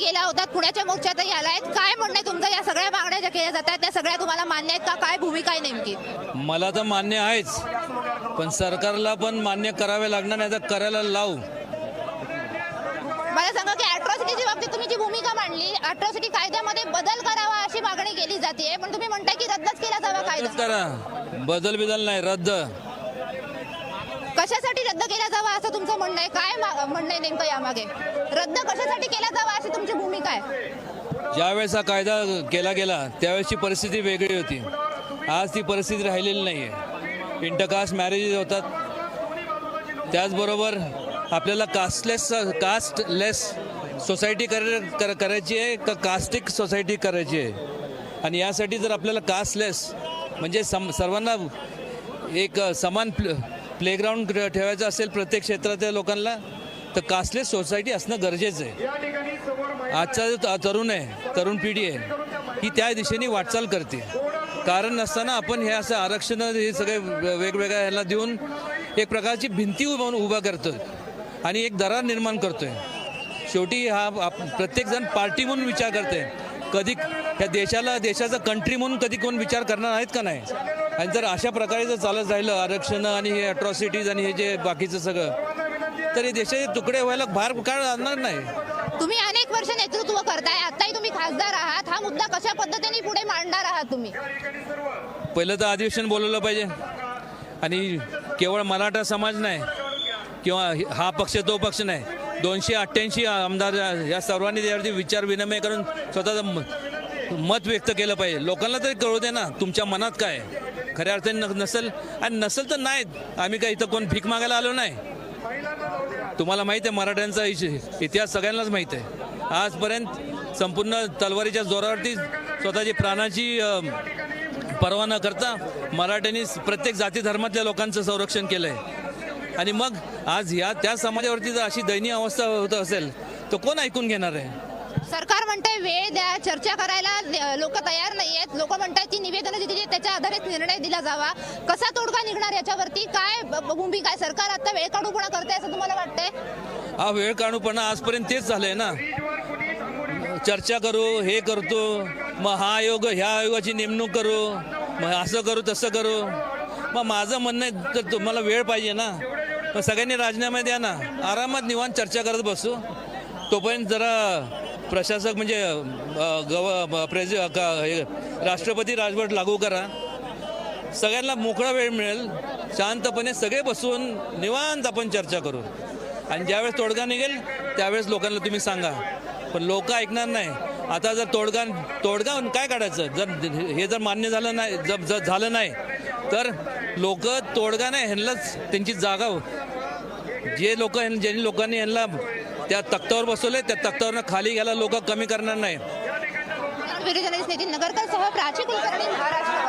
गेला होता पुण्याच्या मोर्चातही आलायत काय म्हणणं तुमचं? या सगळ्या मागण्या ज्या केल्या जातात त्या सगळ्या तुम्हाला मान्य आहेत का? काय भूमिका आहे नेमकी? मला तर मान्य आहेच. पण सरकारला पण मान्य करावे लागणार नाही तर करायला लावू. मला सांगा की अॅट्रॉसिटीच्या बाबतीत तुम्ही जी भूमिका मांडली अॅट्रॉसिटी कायद्यामध्ये बदल करावा अशी मागणी केली जाते पण तुम्ही म्हणताय की रद्दच केला जावा कायदा. करा. बदल बिदल नाही रद्द. कशासाठी रद्द केला जावा असं तुमचं म्हणणं आहे? काय म्हणणं आहे नेमकं यामागे? रद्द कशासाठी केला जावा अशी तुमची भूमिका आहे? ज्यावेळेस हा कायदा केला गेला त्यावेळेसची परिस्थिती वेगळी होती. आज ती परिस्थिती राहिलेली नाही आहे इंटरकास्ट मॅरेजेस होतात. त्याचबरोबर आपल्याला कास्टलेस कास्टलेस सोसायटी कर करायची आहे का कास्टिक सोसायटी करायची आहे? आणि यासाठी जर आपल्याला कास्टलेस म्हणजे सम सर्वांना एक समान प्लेग्राऊंड ठेवायचं असेल प्रत्येक क्षेत्रातल्या लोकांना तर कास्टलेस सोसायटी असणं गरजेचं आहे. आजचा जो तरुण आहे तरुण पिढी आहे ही त्या दिशेने वाटचाल करते. कारण नसताना आपण हे असं आरक्षण हे सगळे वेगवेगळ्या ह्याला देऊन एक प्रकारची भिंती उभा उभा करतोय आणि एक दरार निर्माण करतोय. शेवटी हा प्रत्येकजण पार्टी म्हणून विचार करते कधी ह्या देशाला देशाचा कंट्री म्हणून कधी कोण विचार करणार आहेत का नाही? आणि जर अशा प्रकारे जर चालत राहिलं आरक्षण आणि हे अट्रॉसिटीज आणि हे जे बाकीचं सगळं तर हे देशाचे तुकडे व्हायला भार काळ आणणार नाही. तुम्ही अनेक वर्ष नेतृत्व करताय आताही तुम्ही खासदार आहात. हा मुद्दा कशा पद्धतीने पुढे मांडणार आहात तुम्ही? पहिलं तर अधिवेशन बोलवलं पाहिजे. आणि केवळ मराठा समाज नाही किंवा हा पक्ष तो पक्ष नाही. दोनशे अठ्ठ्याऐंशी आमदार या सर्वांनी त्यावरती विचार विनिमय करून स्वतःचं मत व्यक्त केलं पाहिजे. लोकांना तरी कळू दे ना तुमच्या मनात काय आहे. खऱ्या अर्थाने न- नसेल आणि नसेल तर नाहीत. आम्ही काय इथं कोण भीक मागायला आलो नाही. तुम्हाला माहीत आहे मराठ्यांचा इतिहास सगळ्यांनाच माहीत आहे. आजपर्यंत संपूर्ण तलवारीच्या जोरावरती स्वतःची प्राणाची पर्वा न करता मराठ्यांनी प्रत्येक जाती धर्मातल्या लोकांचं संरक्षण केलं आहे आणि मग आज या त्या समाजावरती जर अशी दयनीय अवस्था होत असेल तर कोण ऐकून घेणार आहे? सरकार म्हणताय वेळ द्या चर्चा करायला लोक तयार नाही आहेत. लोक म्हणतायत की निवेदन दिली त्याच्या आधारित निर्णय दिला जावा. कसा तोडगा निघणार याच्यावरती? काय ब- भूमिका काय सरकार आता वेळ काढूपणा करते असं तुम्हाला वाटतंय? हा वेळ काढूपणा आजपर्यंत तेच झालंय ना. चर्चा करू हे करतो. मग हा आयोग ह्या आयोगाची नेमणूक करू. मग असं करू तसं करू. मग माझं म्हणणं आहे तर तुम्हाला वेळ पाहिजे ना. मग सगळ्यांनी राजीनामे द्या ना. आरामात निवांत चर्चा करत बसू. तोपर्यंत जरा प्रशासक म्हणजे गव प्रेज हे, राष्ट्रपती राजवट लागू करा. सगळ्यांना मोकळा वेळ मिळेल. शांतपणे सगळे बसून निवांत आपण चर्चा करू. आणि ज्यावेळेस तोडगा निघेल त्यावेळेस लोकांना तुम्ही सांगा. पण लोक ऐकणार नाही. आता जर तोडगा तोडगा काय काढायचं? जर हे जर मान्य झालं नाही जर जर झालं नाही तर लोक तोडगा नाही ह्यांनाच त्यांची जागा हो. जे लोक ज्यांनी लोकांनी ह्यांना त्या तख्तावर बसवले त्या तख्तावरनं खाली घ्यायला लोक कमी करणार नाही विरोधी नेते नगरकर सह प्राची कुलकर्णी महाराष्ट्र